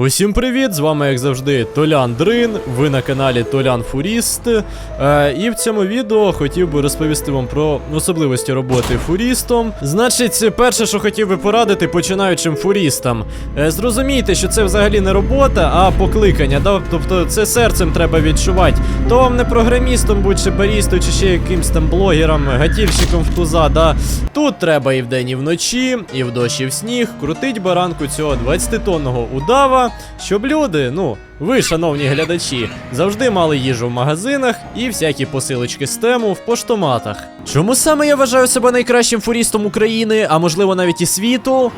Усім привіт! З вами, як завжди, Толян Дрин. Ви на каналі Толян Фуріст. Е, і в цьому відео хотів би розповісти вам про особливості роботи фурістом. Значить, перше, що хотів би порадити починаючим фурістам. Е, зрозумійте, що це взагалі не робота, а покликання. Да? Тобто це серцем треба відчувати. То вам не програмістом будь чи барістою, чи ще якимсь там блогером, гатільщиком в туза. Да? Тут треба і вдень, і вночі, і в дощ, і в сніг крутить баранку цього 20-тонного удава, щоб люди, ну, ви, шановні глядачі, завжди мали їжу в магазинах і всякі посилочки з тему в поштоматах. Чому саме я вважаю себе найкращим фурістом України, а можливо навіть і світу?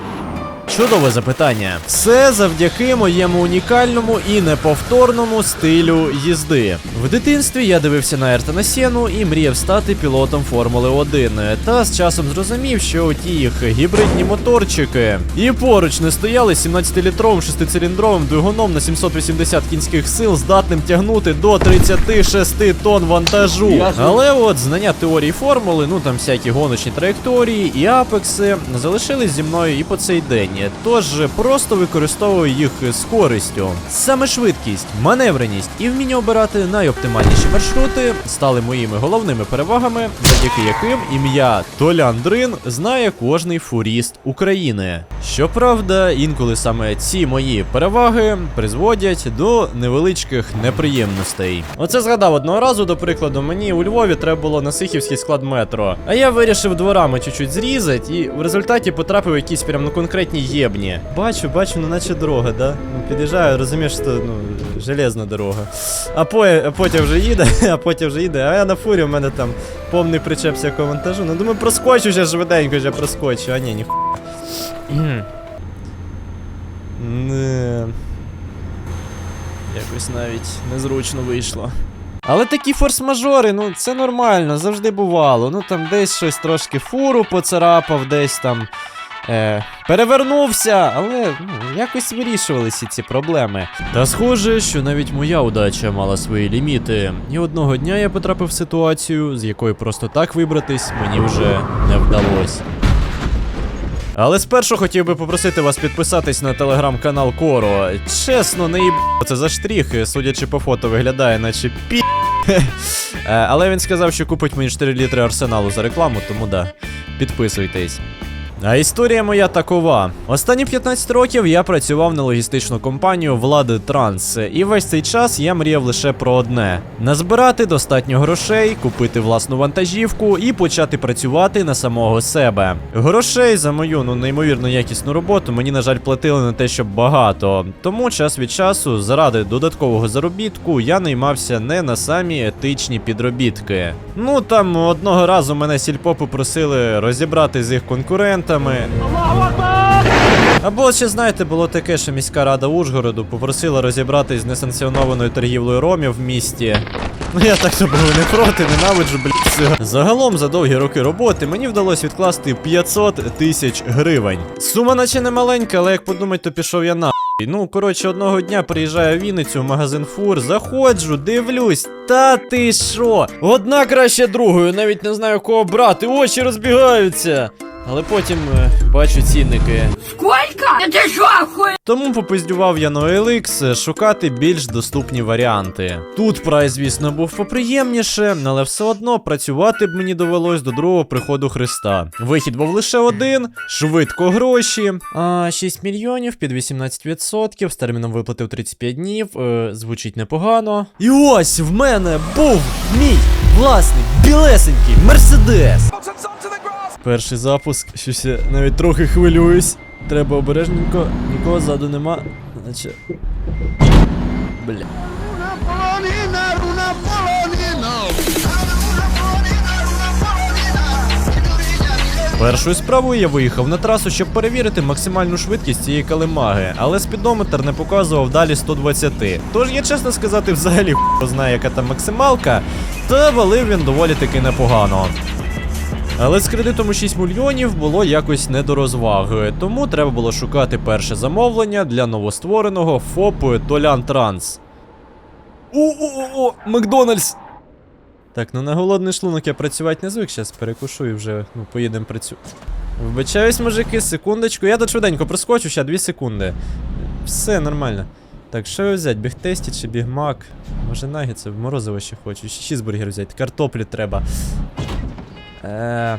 Чудове запитання. Все завдяки моєму унікальному і неповторному стилю їзди. В дитинстві я дивився на Ертона Сєну і мріяв стати пілотом Формули 1. Та з часом зрозумів, що ті їх гібридні моторчики і поруч не стояли 17-літровим шестициліндровим двигуном на 780 кінських сил, здатним тягнути до 36 тонн вантажу. Але от знання теорії формули, ну там всякі гоночні траєкторії і апекси залишились зі мною і по цей день. Тож просто використовую їх з користю. Саме швидкість, маневреність і вміння обирати найоптимальніші маршрути стали моїми головними перевагами, завдяки яким ім'я Толян Дрин знає кожний фуріст України. Щоправда, інколи саме ці мої переваги призводять до невеличких неприємностей. Оце згадав одного разу, до прикладу, мені у Львові треба було на Сихівський склад метро. А я вирішив дворами чуть-чуть зрізати, і в результаті потрапив якісь прям ну конкретні єбні. Бачу, бачу, ну наче дорога, да? Ну, під'їжджаю, розумієш, що ну, железна дорога. А, по, а потім вже їде, а потім вже їде. А я на фурі, у мене там повний причеп всякого вантажу. Ну думаю, проскочу ще швиденько, вже проскочу, а ні, ні. Не. Якось навіть незручно вийшло. Але такі форс-мажори, ну це нормально, завжди бувало. Ну там десь щось трошки фуру поцарапав, десь там. Е, перевернувся, але ну, якось вирішувалися ці проблеми. Та схоже, що навіть моя удача мала свої ліміти. І одного дня я потрапив в ситуацію, з якої просто так вибратись мені вже не вдалося. Але спершу хотів би попросити вас підписатись на телеграм-канал Коро. Чесно, не їб... це за штрих, судячи по фото, виглядає, наче пі. Е, Але він сказав, що купить мені 4 літри арсеналу за рекламу, тому да. Підписуйтесь. А історія моя такова. Останні 15 років я працював на логістичну компанію Влади Транс, і весь цей час я мріяв лише про одне: назбирати достатньо грошей, купити власну вантажівку і почати працювати на самого себе. Грошей за мою ну неймовірно якісну роботу мені, на жаль, платили не те, щоб багато. Тому час від часу, заради додаткового заробітку, я наймався не на самі етичні підробітки. Ну там одного разу мене сільпо попросили розібрати з їх конкурентами. Або ще знаєте, було таке, що міська рада Ужгороду попросила розібратись з несанкціонованою торгівлею ромів в місті. Ну я так був не проти, ненавиджу, блядь. Загалом за довгі роки роботи мені вдалося відкласти 500 тисяч гривень. Сума наче не маленька, але як подумать, то пішов я на. Ну, коротше, одного дня приїжджаю в Вінницю в магазин фур, заходжу, дивлюсь. Та ти що? Одна краще другою, навіть не знаю кого брати, очі розбігаються. Але потім е, бачу цінники. Сколько? Это что, охуенно? Тому попиздював я на OLX шукати більш доступні варіанти. Тут прайс, звісно, був поприємніше, але все одно працювати б мені довелось до другого приходу Христа. Вихід був лише один, швидко гроші. А 6 мільйонів під 18% з терміном виплати в 35 днів. Е, звучить непогано. І ось в мене був мій власний білесенький мерседес. Перший запуск, щось я навіть трохи хвилююсь. Треба обережненько, нікого ззаду нема. Наче. Бля. Першою справою я виїхав на трасу, щоб перевірити максимальну швидкість цієї калимаги, але спідометр не показував далі 120. Тож я чесно сказати, взагалі знає, яка там максималка, та валив він доволі таки непогано. Але з кредитом у 6 мільйонів було якось не до розваги, тому треба було шукати перше замовлення для новоствореного ФОП Толян Транс. О-о-о, Макдональдс! Так, ну на голодний шлунок я працювати не звик, зараз перекушу і вже ну, поїдемо працювати. Вибачаюсь, мужики, секундочку. Я тут швиденько проскочу, ще 2 секунди. Все нормально. Так, що взяти? Бігтесті чи бігмак? Може нагетси, морозиво ще хочу. Ще чізбургер взяти, картоплі треба. Е,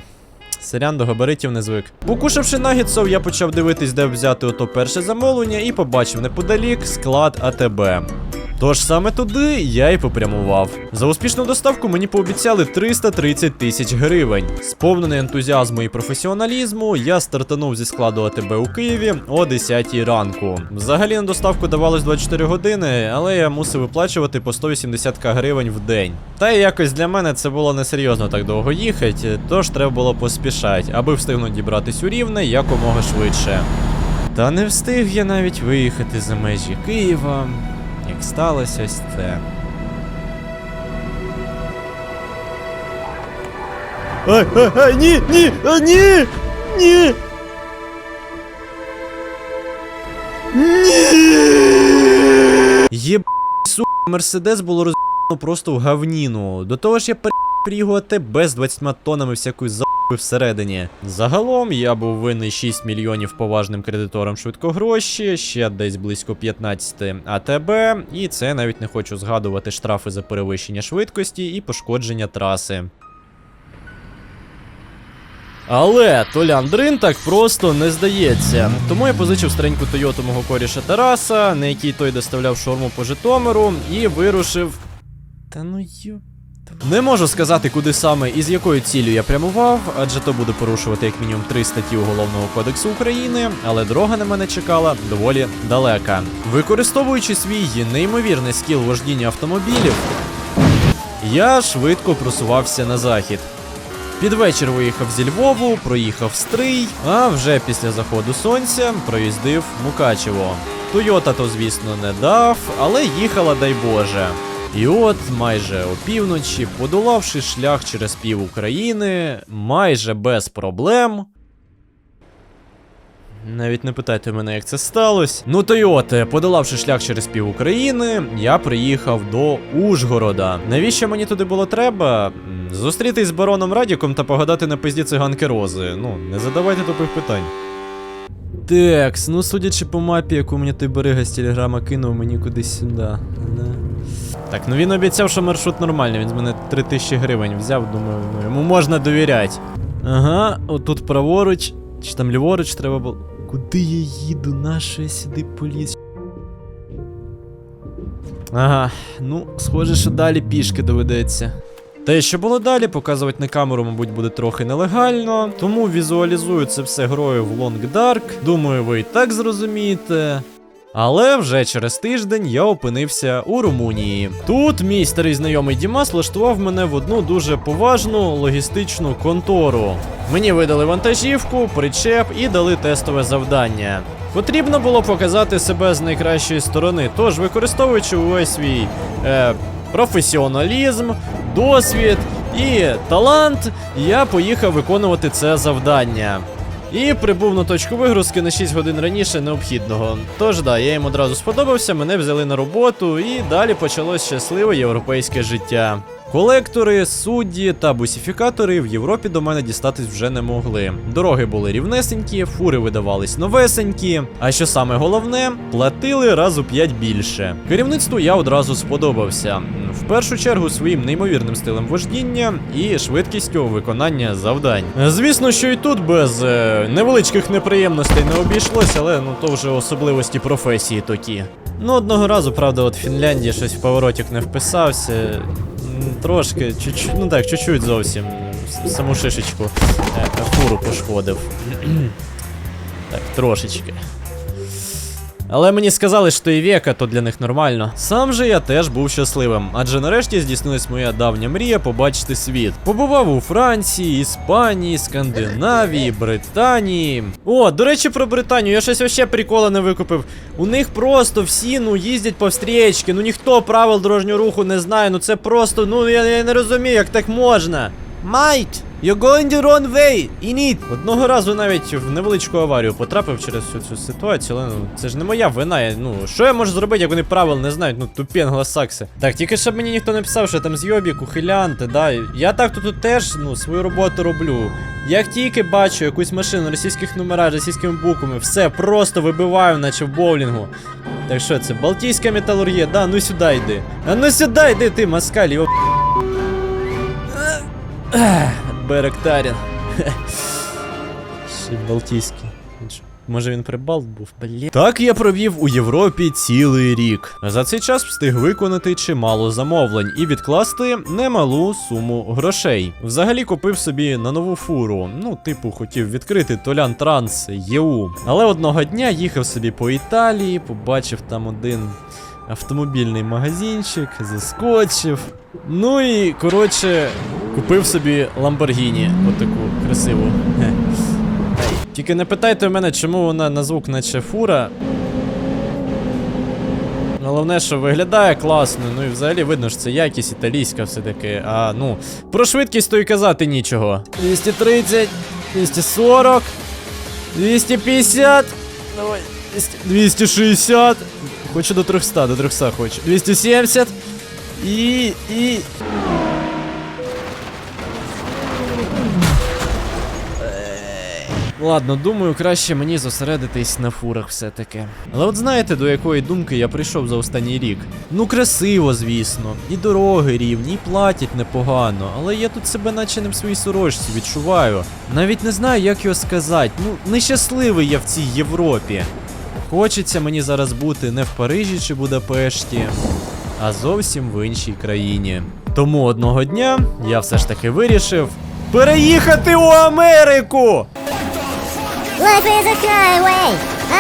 Сорян, до габаритів не звик. Покушавши нагетсов, я почав дивитись, де взяти ото перше замовлення, і побачив неподалік склад АТБ. Тож саме туди я і попрямував. За успішну доставку мені пообіцяли 330 тисяч гривень. Сповнений ентузіазму і професіоналізму, я стартанув зі складу АТБ у Києві о 10 ранку. Взагалі на доставку давалось 24 години, але я мусив виплачувати по 180 к гривень в день. Та якось для мене це було несерйозно так довго їхати, тож треба було поспішати, аби встигнути дібратись у рівне якомога швидше. Та не встиг я навіть виїхати за межі Києва, як сталося ось це. Ай, ай, ай, ні, ні, а, ні, ні. Ні. Єб, сука, Мерседес було роз**ну просто в гавніну. До того ж я періг АТ без 20 тоннами всякої за всередині. Загалом я був винний 6 мільйонів поважним кредиторам швидкогроші, ще десь близько 15 АТБ, і це навіть не хочу згадувати штрафи за перевищення швидкості і пошкодження траси. Але Толян Дрин так просто не здається. Тому я позичив стареньку Тойоту мого коріша Тараса, на якій той доставляв шорму по Житомиру, і вирушив. Та ну йо. Не можу сказати, куди саме і з якою ціллю я прямував, адже то буде порушувати як мінімум три статті Уголовного кодексу України, але дорога на мене чекала доволі далека. Використовуючи свій неймовірний скіл вождіння автомобілів, я швидко просувався на захід. Під вечір виїхав зі Львову, проїхав Стрий, а вже після заходу сонця проїздив Мукачево. Тойота то, звісно, не дав, але їхала, дай Боже. І от майже опівночі, подолавши шлях через пів України, майже без проблем. Навіть не питайте мене, як це сталося. Ну то й от, подолавши шлях через пів України, я приїхав до Ужгорода. Навіщо мені туди було треба? Зустрітись з бароном Радіком та погадати на пизді циганки Рози. Ну, не задавайте тупих питань. Текс, ну судячи по мапі, яку мені той берега з телеграма кинув, мені кудись сюди. Так, ну він обіцяв, що маршрут нормальний, він з мене 3000 гривень взяв, думаю, ну йому можна довіряти. Ага, отут праворуч, чи там ліворуч треба було. Куди я їду? Нащо я сюди поліз? Ага, ну, схоже, що далі пішки доведеться. Те, що було далі, показувати на камеру, мабуть, буде трохи нелегально, тому візуалізую це все грою в Long Dark. Думаю, ви і так зрозумієте. Але вже через тиждень я опинився у Румунії. Тут мій старий знайомий Дімас влаштував мене в одну дуже поважну логістичну контору. Мені видали вантажівку, причеп і дали тестове завдання. Потрібно було показати себе з найкращої сторони, тож використовуючи увесь свій е, професіоналізм, досвід і талант, я поїхав виконувати це завдання. І прибув на точку вигрузки на 6 годин раніше необхідного. Тож да, я їм одразу сподобався, мене взяли на роботу, і далі почалось щасливе європейське життя. Колектори, судді та бусифікатори в Європі до мене дістатись вже не могли. Дороги були рівнесенькі, фури видавались новесенькі. А що саме головне, платили раз у 5 більше. Керівництву я одразу сподобався. В першу чергу своїм неймовірним стилем вождіння і швидкістю виконання завдань. Звісно, що і тут без е, невеличких неприємностей не обійшлось, але ну то вже особливості професії такі. Ну, одного разу, правда, от Фінляндії щось в поворотик не вписався. Трошки, чуть-чуть, ну так, чуть-чуть зовсім. Саму шишечку е, фуру пошкодив. так, трошечки. Але мені сказали, що і віка, то для них нормально. Сам же я теж був щасливим, адже нарешті здійснилась моя давня мрія побачити світ. Побував у Франції, Іспанії, Скандинавії, Британії. О, до речі, про Британію, я щось вообще прикола не викупив. У них просто всі ну їздять по встрічки, ну ніхто правил дорожнього руху не знає, ну це просто, ну я, я не розумію, як так можна. Mate, you're going the wrong way, in it. Одного разу навіть в невеличку аварію потрапив через цю, цю ситуацію, але ну це ж не моя вина. я- Ну що я можу зробити, як вони правил не знають? Ну тупі англосакси. Так, тільки щоб мені ніхто не писав, що я там зйобік, ухилянти, да. Я так тут, тут теж ну свою роботу роблю. Як тільки бачу якусь машину російських номерах, російськими буквами, все просто вибиваю, наче в боулінгу. Так що це, Балтійська металургія, да, ну сюди йди. А ну сюди йди ти, москаль, йо. Беректарін. Ще Балтійський. Може він прибалт був, блін. Так я провів у Європі цілий рік. За цей час встиг виконати чимало замовлень і відкласти немалу суму грошей. Взагалі купив собі на нову фуру. Ну, типу, хотів відкрити Толян Транс ЄУ. Але одного дня їхав собі по Італії, побачив там один автомобільний магазинчик, заскочив. Ну і коротше, купив собі Ламборгіні, отаку красиву. Хе. Тільки не питайте в мене, чому вона на звук наче фура. Головне, що виглядає класно, ну і взагалі видно, що це якість італійська все-таки. А ну, про швидкість то й казати нічого. 230, 240, 250, давай, 260. Хочу до 300, до 300 хочу. 270. І. і. Ладно, думаю, краще мені зосередитись на фурах все-таки. Але от знаєте, до якої думки я прийшов за останній рік? Ну, красиво, звісно, і дороги рівні, і платять непогано, але я тут себе наче не в своїй сорочці відчуваю. Навіть не знаю, як його сказати. Ну, нещасливий я в цій Європі. Хочеться мені зараз бути не в Парижі чи Будапешті, а зовсім в іншій країні. Тому одного дня я все ж таки вирішив переїхати у Америку! Life is a highway.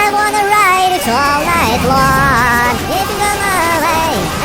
I wanna ride it all night long. If you don't know, way,